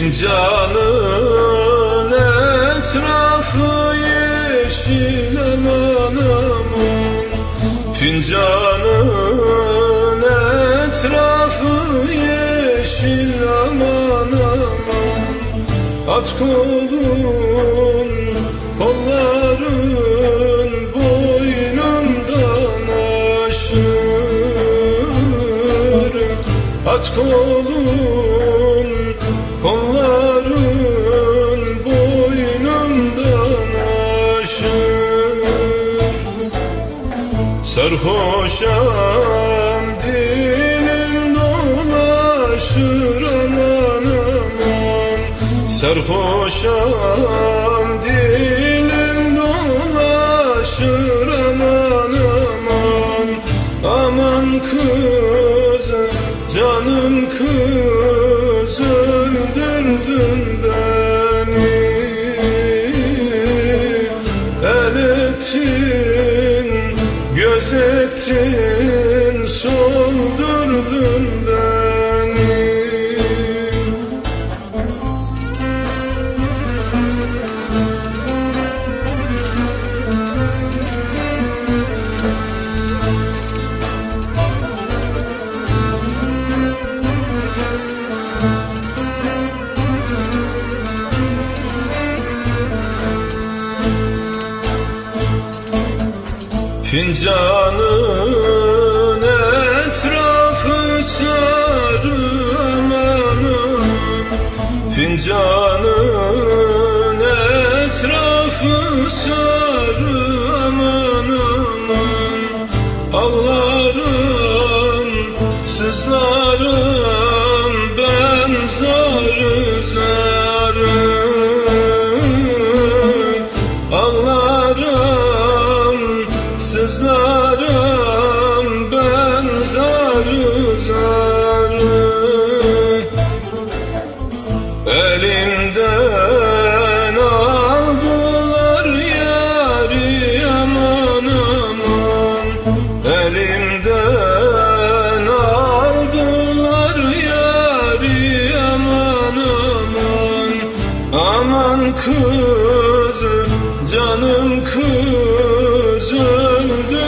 Fincanın etrafı yeşil aman aman. Fincanın etrafı yeşil aman aman. At kolun kolların boynundan aşır At kolun Sarhoşam dilim dolaşır aman aman. Sarhoşam dilim dolaşır aman aman. Aman kız canım kız ettin, soldurdun Fincanın etrafı sarı aman aman Fincanın etrafı sarı aman aman Ağlarım, sızlarım sızlarım Aman kız canım kız öldürdün